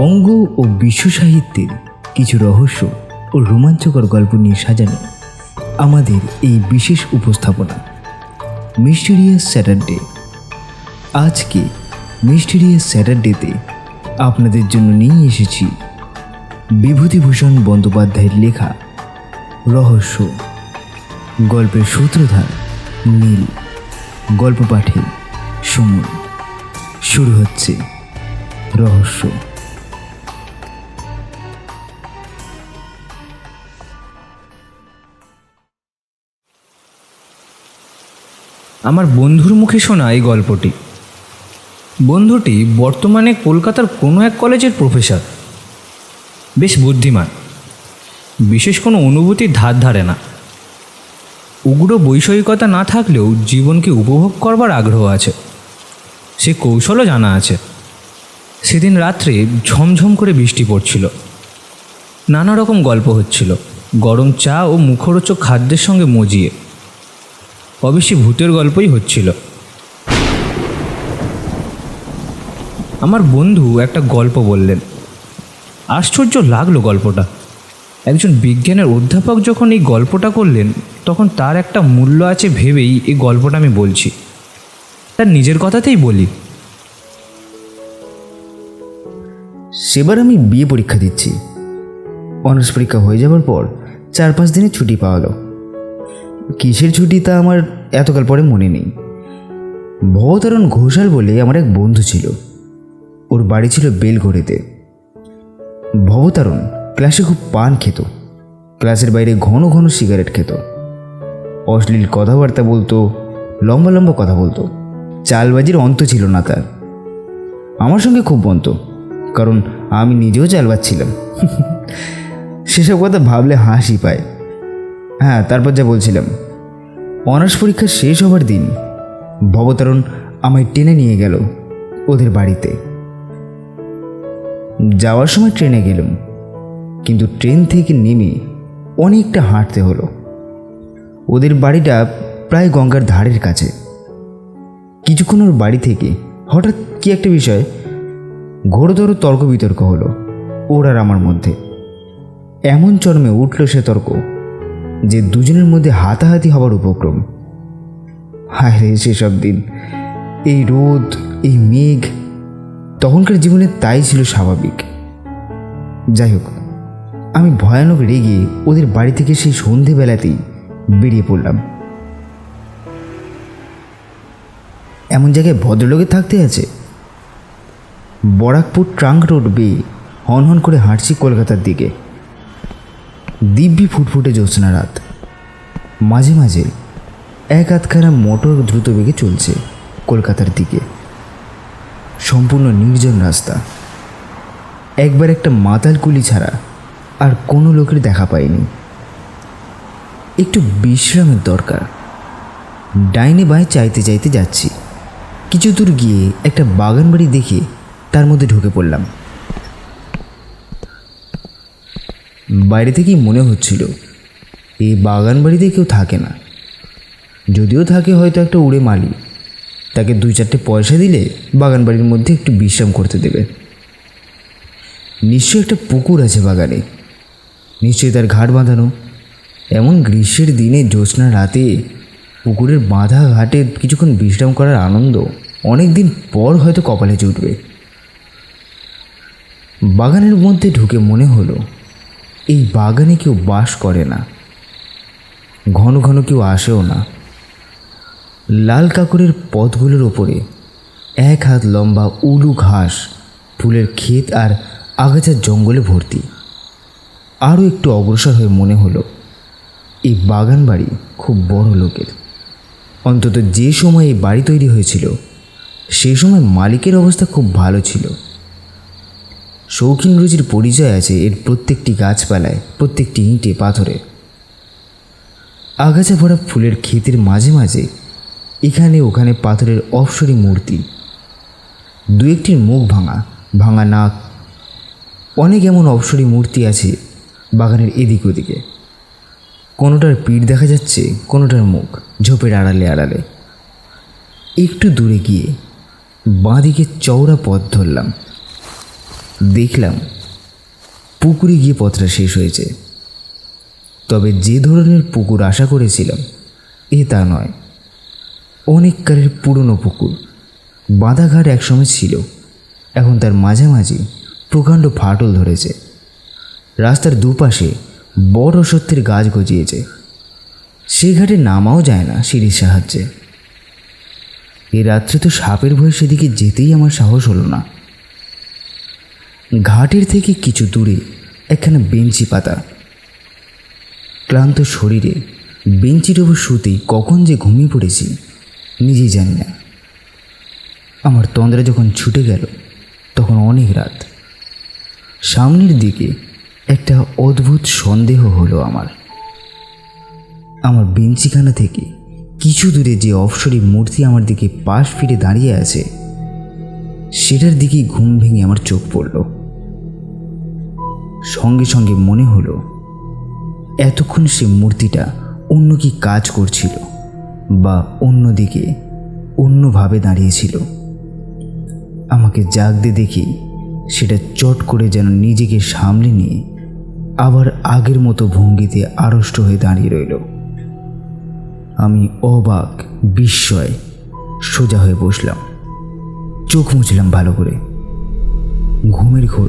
বঙ্গ ও বিশ্ব সাহিত্যের কিছু রহস্য ও রোমাঞ্চকর গল্প নিয়ে সাজানো আমাদের এই বিশেষ উপস্থাপনা, মিস্টেরিয়াস স্যাটারডে। আজকে মিস্টেরিয়াস স্যাটারডেতে আপনাদের জন্য নিয়ে এসেছি বিভূতিভূষণ বন্দ্যোপাধ্যায়ের লেখা রহস্য। গল্পের সূত্রধার নীল। গল্প পাঠে সুমন শুরু হচ্ছে রহস্য। আমার বন্ধুর মুখে শোনা এই গল্পটি। বন্ধুটি বর্তমানে কলকাতার কোনো এক কলেজের প্রফেসর। বেশ বুদ্ধিমান। বিশেষ কোনো অনুভূতির ধার ধারে না। উগ্র বৈষয়িকতা না থাকলেও জীবনকে উপভোগ করবার আগ্রহ আছে। সে কৌশলও জানা আছে। সেদিন রাত্রে ঝমঝম করে বৃষ্টি পড়ছিল। নানা রকম গল্প হচ্ছিল। গরম চা ও মুখরোচক খাদ্যের সঙ্গে মজিয়ে। অবশ্যই ভূতের গল্পই হচ্ছিল। আমার বন্ধু একটা গল্প বললেন। আশ্চর্য লাগল গল্পটা। একজন বিজ্ঞানের অধ্যাপক যখন এই গল্পটা করলেন, তখন তার একটা মূল্য আছে ভেবেই এই গল্পটা আমি বলছি। তার নিজের কথাতেই বলি। সেবার আমি বিয়ে পরীক্ষা দিচ্ছি। অনার্স পরীক্ষা হয়ে যাওয়ার পর চার পাঁচ দিনের ছুটি পাওয়ালো কিসের ছুটি তা আমার এতকাল পরে মনে নেই। ভবতারণ ঘোষাল বলে আমার এক বন্ধু ছিল। ওর বাড়ি ছিল বেলঘড়িতে। ভবতারণ ক্লাসে খুব পান খেত। ক্লাসের বাইরে ঘন ঘন সিগারেট খেত। অশ্লীল কথাবার্তা বলতো, লম্বা লম্বা কথা বলতো। চালবাজির অন্ত ছিল না তার। আমার সঙ্গে খুব বন্ত কারণ আমি নিজেও চালবাজ ছিলাম। সেসব কথা ভাবলে হাসি পায়। হ্যাঁ তারপর যা বলছিলাম। অনার্স পরীক্ষা শেষ হবার দিন ভবতারণ আমায় টেনে নিয়ে গেল ওদের বাড়িতে। যাওয়ার সময় ট্রেনে গেলাম, কিন্তু ট্রেন থেকে নেমে অনেকটা হাঁটতে হলো। ওদের বাড়িটা প্রায় গঙ্গার ধারের কাছে। কিছুক্ষণ ওর বাড়ি থেকে হঠাৎ কি একটা বিষয়, ঘোরতর তর্ক বিতর্ক হলো ওর আর আমার মধ্যে। এমন চরমে উঠল সে তর্ক যে দুজনের মধ্যে হাতাহাতি হবার উপক্রম। হায় রে সেসব দিন। এই রোদ, এই মেঘ, তখনকার জীবনে তাই ছিল স্বাভাবিক। যাই হোক, আমি ভয়ানক রেগে ওদের বাড়ি থেকে সেই সন্ধেবেলাতেই বেরিয়ে পড়লাম। এমন জায়গায় ভদ্রলোকের থাকতে আছে? বরাকপুর ট্রাঙ্ক রোড বেয়ে হন হন করে হাঁটছি কলকাতার দিকে। দিব্যি ফুটফুটে জ্যোৎস্না রাত। মাঝে মাঝে এক আধখানা মোটর দ্রুত বেগে চলছে কলকাতার দিকে। সম্পূর্ণ নির্জন রাস্তা। একবার একটা মাতাল কুলি ছাড়া আর কোনো লোকের দেখা পাইনি। একটু বিশ্রামের দরকার। ডাইনে বাঁয়ে চাইতে চাইতে যাচ্ছি। কিছু দূর গিয়ে একটা বাগান বাড়ি দেখে তার মধ্যে ঢুকে পড়লাম। বাইরে থেকেই মনে হচ্ছিল এই বাগান বাড়িতে কেউ থাকে না। যদিও থাকে হয়তো একটা উড়ে মালি, তাকে দুই চারটে পয়সা দিলে বাগান বাড়ির মধ্যে একটু বিশ্রাম করতে দেবে। নিশ্চয়ই একটা পুকুর আছে বাগানে। নিশ্চয়ই তার ঘাট বাঁধানো। এমন গ্রীষ্মের দিনে জ্যোৎস্না রাতে পুকুরের বাঁধা ঘাটে কিছুক্ষণ বিশ্রাম করার আনন্দ অনেক দিন পর হয়তো কপালে জুটবে। বাগানের মধ্যে ঢুকে মনে হলো এই বাগানে কেউ বাস করে না। ঘন ঘন কেউ আসেও না। লাল কাকরের পথগুলোর ওপরে এক হাত লম্বা উলু ঘাস, ফুলের ক্ষেত আর আগাছার জঙ্গলে ভর্তি। আরও একটু অগ্রসর হয়ে মনে হলো, এই বাগান বাড়ি খুব বড় লোকের। অন্তত যে সময় এই বাড়ি তৈরি হয়েছিল সেই সময় মালিকের অবস্থা খুব ভালো ছিল। শৌখিন রুচির পরিচয় আছে এর প্রত্যেকটি গাছপালায়, প্রত্যেকটি ইঁটে, পাথরে। আগাছা ভরা ফুলের ক্ষেতের মাঝে মাঝে, এখানে ওখানে পাথরের অপসরী মূর্তি। দু একটির মুখ ভাঙা ভাঙা নাক। অনেক এমন অপসরী মূর্তি আছে বাগানের এদিক ওদিকে। কোনোটার পিঠ দেখা যাচ্ছে, কোনোটার মুখ ঝোপের আড়ালে আড়ালে। একটু দূরে গিয়ে বাঁদিকে চওড়া পথ ধরলাম। দেখলাম পুকুরে গিয়ে পথটা শেষ হয়েছে। তবে যে ধরনের পুকুর আশা করেছিলাম, এ তা নয়। অনেককালের পুরনো পুকুর, বাঁধাঘাট একসময় ছিল। এখন তার মাঝামাঝি প্রকাণ্ড ফাটল ধরেছে। রাস্তার দুপাশে বড় সত্যের গাছ গজিয়েছে। সে ঘাটে নামাও যায় না সিঁড়ির সাহায্যে। এ রাত্রে তো সাপের ভয়ে সেদিকে যেতেই আমার সাহস হলো না। ঘাটের থেকে কিছু দূরে একখানা বেঞ্চি পাতা। ক্লান্ত শরীরে বেঞ্চির ওপর শুতেই কখন যে ঘুমিয়ে পড়েছি, নিজেই জানি না। আমার তন্দ্রা যখন ছুটে গেল, তখন অনেক রাত। সামনের দিকে একটা অদ্ভুত সন্দেহ হলো আমার। আমার বেঞ্চিখানা থেকে কিছু দূরে যে অপসরী মূর্তি আমার দিকে পাশ ফিরে দাঁড়িয়ে আছে, সেটার দিকেই ঘুম ভেঙে আমার চোখ পড়ল। সঙ্গে সঙ্গে মনে হলো, এতক্ষণ সে মূর্তিটা অন্য কি কাজ করছিল বা অন্যদিকে অন্যভাবে দাঁড়িয়েছিল। আমাকে জাগতে দেখি সেটা চট করে যেন নিজেকে সামলে নিয়ে আবার আগের মতো ভঙ্গিতে আড়ষ্ট হয়ে দাঁড়িয়ে রইল। আমি অবাক, বিস্ময় সোজা হয়ে বসলাম। চোখ মুছলাম ভালো করে। ঘুমের ঘোর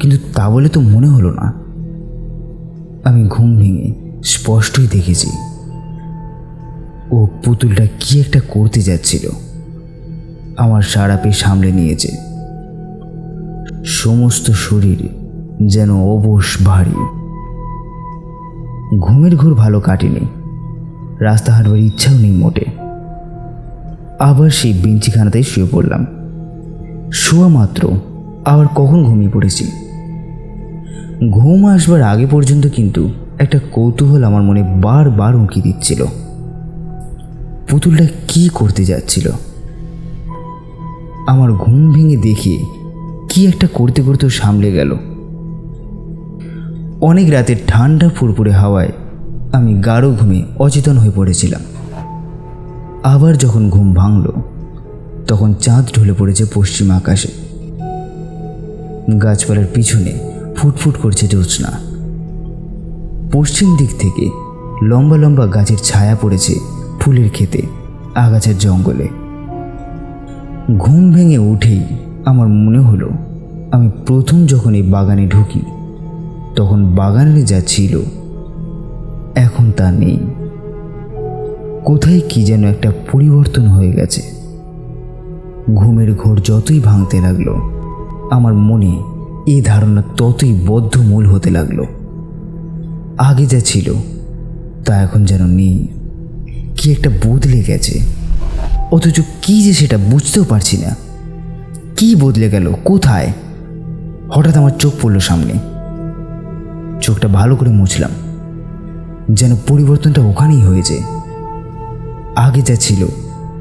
কিন্তু তা বলে তো মনে হলো না। আমি ঘুম ভেঙে স্পষ্টই দেখেছি, ও পুতুলটা কি একটা করতে যাচ্ছিল। আমার সারা পেয়ে সামলে নিয়েছে। সমস্ত শরীর যেন অবশ ভারী। ঘুমের ঘোর ভালো কাটেনি। রাস্তা হাঁটবার ইচ্ছাও নেই মোটে। আবার সেই বেঞ্চিখানাতেই শুয়ে পড়লাম। শোয়া মাত্র আবার কখন ঘুমিয়ে পড়েছি? ঘুম আসবার আগে পর্যন্ত কিন্তু একটা কৌতূহল আমার মনে বারবার উঁকি দিচ্ছিল। পুতুলটা কি করতে যাচ্ছিল? আমার ঘুম ভেঙে দেখে কি একটা করতে করতে সামলে গেল। অনেক রাতে ঠান্ডা ফুরফুরে হাওয়ায় আমি গাঢ় ঘুমে অচেতন হয়ে পড়েছিলাম। আবার যখন ঘুম ভাঙল, তখন চাঁদ ঢলে পড়েছে পশ্চিম আকাশে। গাছপালার পিছনে ফুটফুট করছে জ্যোৎস্না। পশ্চিম দিক থেকে লম্বা লম্বা গাছের ছায়া পড়েছে ফুলের খেতে আগাছার জঙ্গলে। ঘুম ভেঙে উঠেই আমার মনে হলো, আমি প্রথম যখন এই বাগানে ঢুকি, তখন বাগানে যা ছিল, এখন তা নেই। কোথায় কি যেন একটা পরিবর্তন হয়ে গেছে। ঘুমের ঘোর যতই ভাঙতে লাগল আমার মনে এই ধারণা ততই বদ্ধমূল হতে লাগল। আগে যা ছিল, তা এখন যেন নেই। কি একটা বদলে গেছে। অথচ কি যে সেটা বুঝতেও পারছি না। কি বদলে গেল, কোথায়? হঠাৎ আমার চোখ পড়ল সামনে। চোখটা ভালো করে মুছলাম। যেন পরিবর্তনটা ওখানেই হয়েছে। আগে যা ছিল,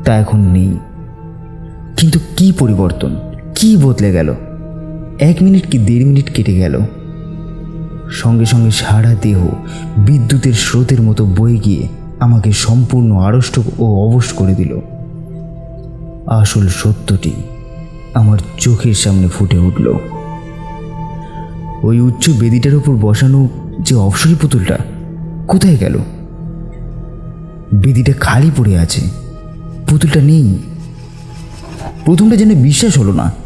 তা এখন নেই। কিন্তু কি পরিবর্তন? কি বদলে গেল? এক মিনিট কি দেড় মিনিট কেটে গেল। সঙ্গে সঙ্গে সারা দেহ বিদ্যুতের স্রোতের মতো বয়ে গিয়ে আমাকে সম্পূর্ণ আড়ষ্ট ও অবশ করে দিল। আসল সত্যটি আমার চোখের সামনে ফুটে উঠল। ওই উচ্চ বেদিটার উপর বসানো যে অপসরী পুতুলটা কোথায় গেল? বেদিটা খালি পড়ে আছে। পুতুলটা নেই। প্রথমটা যেন বিশ্বাস হলো না।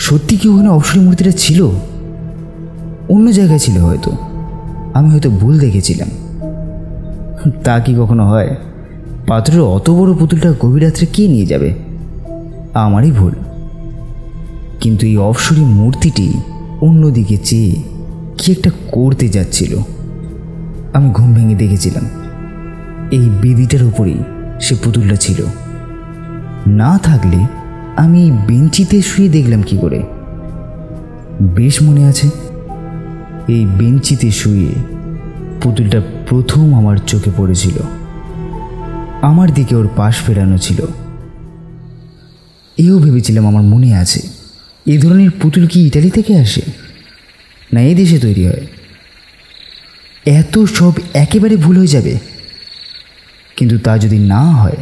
সত্যি কি ওখানে অপসরী মূর্তিটা ছিল? অন্য জায়গায় ছিল হয়তো। আমি হয়তো ভুল দেখেছিলাম। তা কি কখনো হয়? পাত্রের অত বড় পুতুলটা গভীর রাত্রে কে নিয়ে যাবে? আমারই ভুল। কিন্তু এই অপসরী মূর্তিটি অন্যদিকে চেয়ে কি একটা করতে যাচ্ছিল, আমি ঘুম ভেঙে দেখেছিলাম। এই বেদিটার উপরেই সে পুতুলটা ছিল। না থাকলে আমি বেঞ্চিতে শুয়ে দেখলাম কি করে? বেশ মনে আছে। এই বেঞ্চিতে শুয়ে পুতুলটা প্রথম আমার চোখে পড়েছিল। আমার দিকে ওর পাশ ফেরানো ছিল। এও ভেবেছিলাম আমার মনে আছে এই ধরনের পুতুল কি ইটালি থেকে আসে? না এ দেশে তৈরি হয়। এত সব একেবারে ভুল হয়ে যাবে। কিন্তু তা যদি না হয়,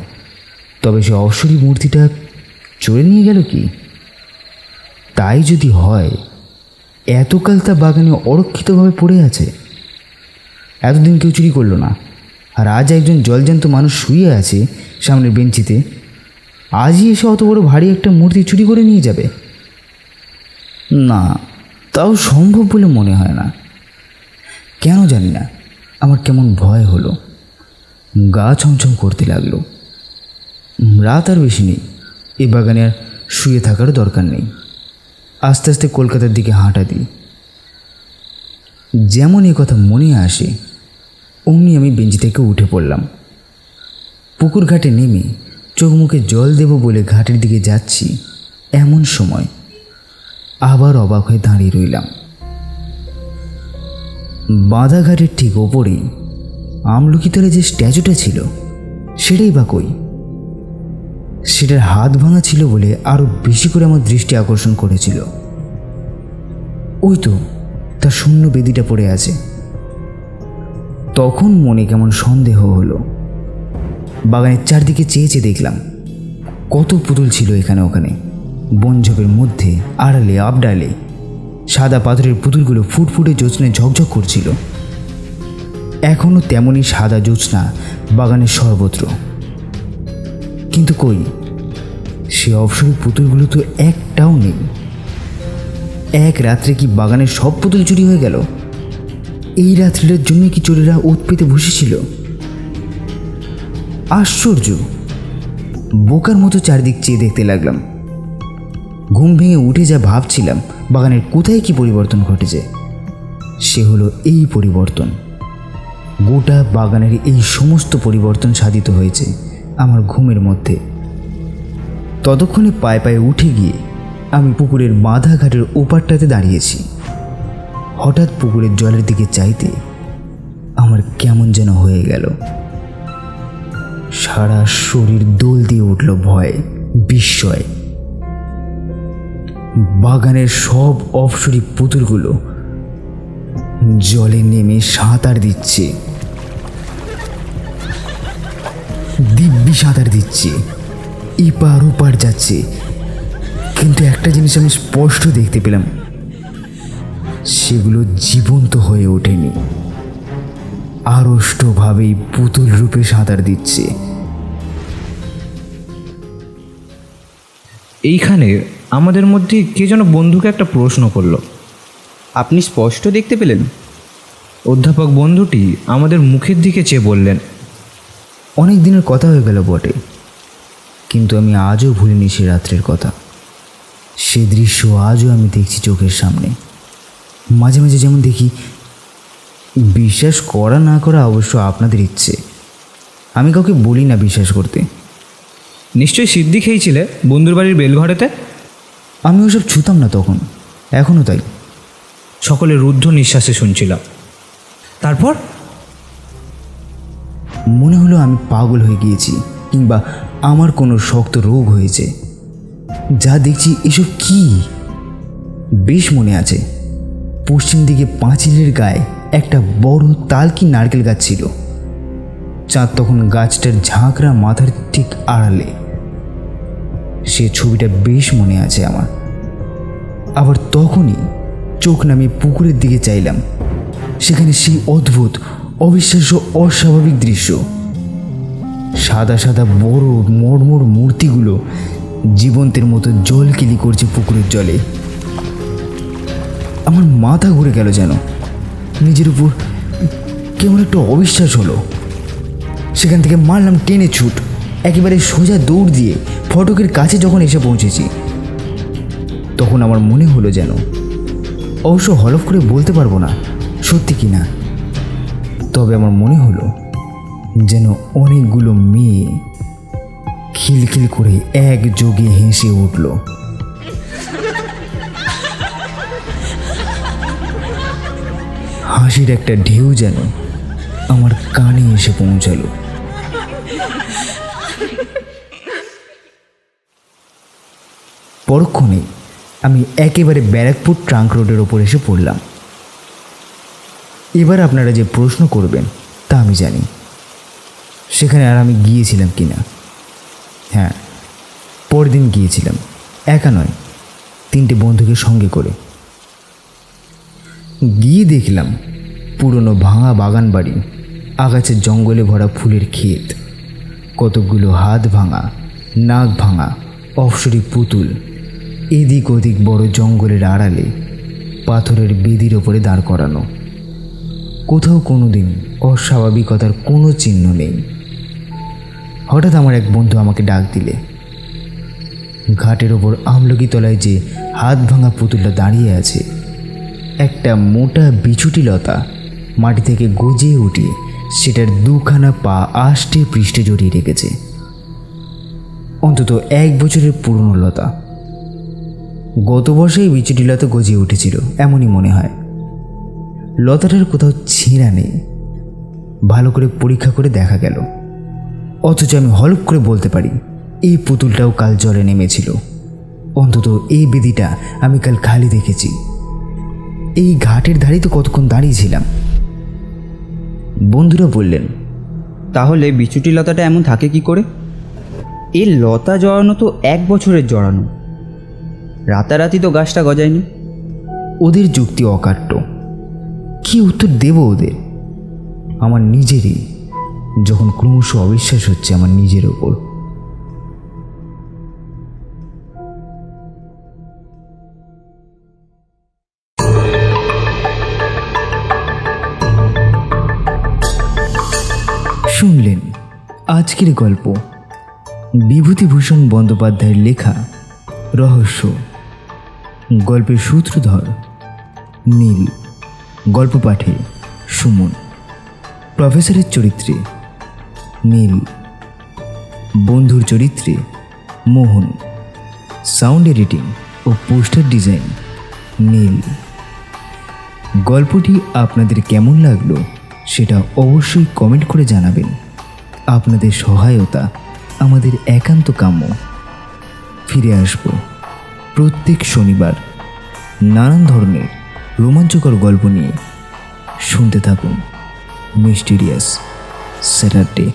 তবে সে অবসরী মূর্তিটা চড়ে নিয়ে গেল কি? তাই যদি হয়, এতকাল তা বাগানে অরক্ষিতভাবে পড়ে আছে। এতদিন কেউ চুরি করল না। আর আজ একজন জলজান্ত মানুষ শুয়ে আছে সামনের বেঞ্চিতে। আজই এসে অত বড় ভারী একটা মূর্তি চুরি করে নিয়ে যাবে। না, তাও সম্ভব বলে মনে হয় না। কেন জানি না, আমার কেমন ভয় হলো। গা ছমছম করতে লাগল। রাত আর বেশি নেই। এ বাগানে আর শুয়ে থাকার দরকার নেই। আস্তে আস্তে কলকাতার দিকে হাঁটা দিই। যেমন এ কথা মনে আসে, অমনি আমি বেঞ্চি থেকে উঠে পড়লাম। পুকুর ঘাটে নেমে চোখ মুখে জল দেব বলে ঘাটের দিকে যাচ্ছি এমন সময় আবার অবাক হয়ে দাঁড়িয়ে রইলাম। বাঁধা ঘাটের ঠিক ওপরেই আমলকিতলে যে স্ট্যাচুটা ছিল, সেটাই বা কই? সেটার হাত ভাঙা ছিল বলে আরও বেশি করে আমার দৃষ্টি আকর্ষণ করেছিল। ওই তো তার শূন্য বেদিটা পড়ে আছে। তখন মনে কেমন সন্দেহ হলো। বাগানের চারদিকে চেয়ে চেয়ে দেখলাম, কত পুতুল ছিল এখানে ওখানে। বনঝোপের মধ্যে, আড়ালে, আবডালে, সাদা পাথরের পুতুলগুলো ফুটফুটে জ্যোৎস্নায় ঝকঝক করছিল। এখনও তেমনই সাদা জ্যোৎস্না বাগানের সর্বত্র। কিন্তু কই? সে অবসরের পুতুলগুলো তো একটাও নেই। এক রাত্রে কি বাগানের সব পুতুল চুরি হয়ে গেল? এই রাত্রিটার জন্য কি চোরেরা ওত পেতে বসেছিল? আশ্চর্য! বোকার মতো চারদিক চেয়ে দেখতে লাগলাম। ঘুম ভেঙে উঠে যা ভাবছিলাম, বাগানের কোথায় কি পরিবর্তন ঘটেছে? সে হলো এই পরিবর্তন। গোটা বাগানের এই সমস্ত পরিবর্তন সাধিত হয়েছে। আমার ঘুমের মধ্যে। ততক্ষণে পায়ে পায়ে উঠে গিয়ে আমি পুকুরের বাঁধা ঘাটের ওপারটাতে দাঁড়িয়েছি। হঠাৎ পুকুরের জলের দিকে চাইতে আমার কেমন যেন হয়ে গেল। সারা শরীর দোল দিয়ে উঠল ভয়, বিস্ময়। বাগানের সব অপসরী পুতুলগুলো জলে নেমে সাঁতার দিচ্ছে। দিব্যি সাঁতার দিচ্ছে। এপার ওপার যাচ্ছে। কিন্তু একটা জিনিস আমি স্পষ্ট দেখতে পেলাম। সেগুলো জীবন্ত হয়ে ওঠেনি। আড়ষ্টভাবেই পুতুল রূপে সাঁতার দিচ্ছে। এইখানে আমাদের মধ্যে কে যেন বন্ধুকে একটা প্রশ্ন করল। আপনি স্পষ্ট দেখতে পেলেন? অধ্যাপক বন্ধুটি আমাদের মুখের দিকে চেয়ে বললেন অনেক দিনের কথা হয়ে গেল বটে। কিন্তু আমি আজও ভুলিনি সে রাত্রের কথা। সে দৃশ্য আজও আমি দেখছি চোখের সামনে। মাঝে মাঝে যেমন দেখি বিশ্বাস করা না করা অবশ্য আপনাদের ইচ্ছে। আমি কাউকে বলি না বিশ্বাস করতে। নিশ্চয়ই সিদ্ধি খেয়েছিলে বন্ধুর বাড়ির বেলঘরেতে? আমি ওসব ছুতাম না তখন এখনও তাই। সকলে রুদ্ধ নিঃশ্বাসে শুনছিলাম। তারপর? মনে হলো আমি পাগল হয়ে গিয়েছি, কিংবা আমার কোনো শক্ত রোগ হয়েছে। যা দেখছি এসব কি? বেশ মনে আছে। পশ্চিম দিকে পাঁচিলের গায়ে একটা বড় তাল কি নারকেল গাছ ছিল। চাঁদ তখন গাছটার ঝাঁকড়া মাথার ঠিক আড়ালে। সে ছবিটা বেশ মনে আছে আমার। আবার তখনই চোখ নামিয়ে পুকুরের দিকে চাইলাম। সেখানে সেই অদ্ভুত অবিশ্বাস্য অস্বাভাবিক দৃশ্য। সাদা সাদা বড় মর্মর মূর্তিগুলো জীবন্তের মতো জলকিলি করছে পুকুরের জলে। আমার মাথা ঘুরে গেল যেন। নিজের উপর কেমন একটা অবিশ্বাস হলো। সেখান থেকে মারলাম টেনে ছুট, একেবারে সোজা দৌড় দিয়ে ফটকের কাছে যখন এসে পৌঁছেছি। তখন আমার মনে হলো যেন, অবশ্য হলফ করে বলতে পারব না, সত্যি কি না তবে আমার মনে হলো যেন অনেকগুলো মেয়ে খিলখিল করে একযোগে হেসে উঠল। হাসির একটা ঢেউ যেন আমার কানে এসে পৌঁছালো। পরক্ষণে আমি একেবারে ব্যারাকপুর ট্রাঙ্ক রোডের ওপর এসে পড়লাম। এবার আপনারা যে প্রশ্ন করবেন, তা আমি জানি। সেখানে আর আমি গিয়েছিলাম কি না হ্যাঁ পরদিন গিয়েছিলাম। একা নয়, তিনটে বন্ধুকে সঙ্গে করে। গিয়ে দেখলাম পুরনো ভাঙা বাগান বাড়ি আগাছের জঙ্গলে ভরা ফুলের ক্ষেত। কতকগুলো হাত ভাঙা, নাক ভাঙা, অপসরি পুতুল, এদিক ওদিক বড় জঙ্গলের আড়ালে পাথরের বেদির ওপরে দাঁড় করানো। কোথাও কোনো দিন অস্বাভাবিকতার কোনো চিহ্ন নেই। হঠাৎ আমার এক বন্ধু আমাকে ডাক দিলে। ঘাটের ওপর আমলকি তলায় যে হাত ভাঙা পুতুলটা দাঁড়িয়ে আছে, একটা মোটা বিছুটি লতা মাটি থেকে গজিয়ে উঠিয়ে সেটার দুখানা পা আষ্টে পৃষ্ঠে জড়িয়ে রেখেছে। অন্তত এক বছরের পুরনো লতা। গত বর্ষেই বিছুটি লতা গজিয়ে উঠেছিল, এমনই মনে হয়। লতাটার কোথাও ছিঁড়া নেই। ভালো করে পরীক্ষা করে দেখা গেল। অথচ আমি হলপ করে বলতে পারি, এই পুতুলটাও কাল জলে নেমেছিল। অন্তত এই বেদিটা আমি কাল খালি দেখেছি। এই ঘাটের ধারেই তো কতক্ষণ দাঁড়িয়েছিলাম বন্ধুরা বললেন, তাহলে বিচুটি লতাটা এমন থাকে কি করে? এই লতা জড়ানো তো এক বছরের জড়ানো। রাতারাতি তো গাছটা গজায়নি। ওদের যুক্তি অকাট্য। কি উত্তর দেব ওদের? আমার নিজেরই যখন ক্রমশ অবিশ্বাস হচ্ছে আমার নিজের ওপর। শুনলেন আজকের গল্প, বিভূতিভূষণ বন্দ্যোপাধ্যায়ের লেখা রহস্য। গল্পের সূত্রধর নীল। গল্প পাঠে সুমন, প্রফেসরের চরিত্রে নীল, বন্ধুর চরিত্রে মোহন, সাউন্ড এডিটিং ও পোস্টার ডিজাইন নীল। গল্পটি আপনাদের কেমন লাগল সেটা অবশ্যই কমেন্ট করে জানাবেন। আপনাদের সহায়তা আমাদের একান্ত কাম্য। ফিরে আসব প্রত্যেক শনিবার নানান ধরনের রোমাঞ্চকর গল্প নিয়ে শুনতে থাকুন মিস্টিরিয়াস স্যাটারডে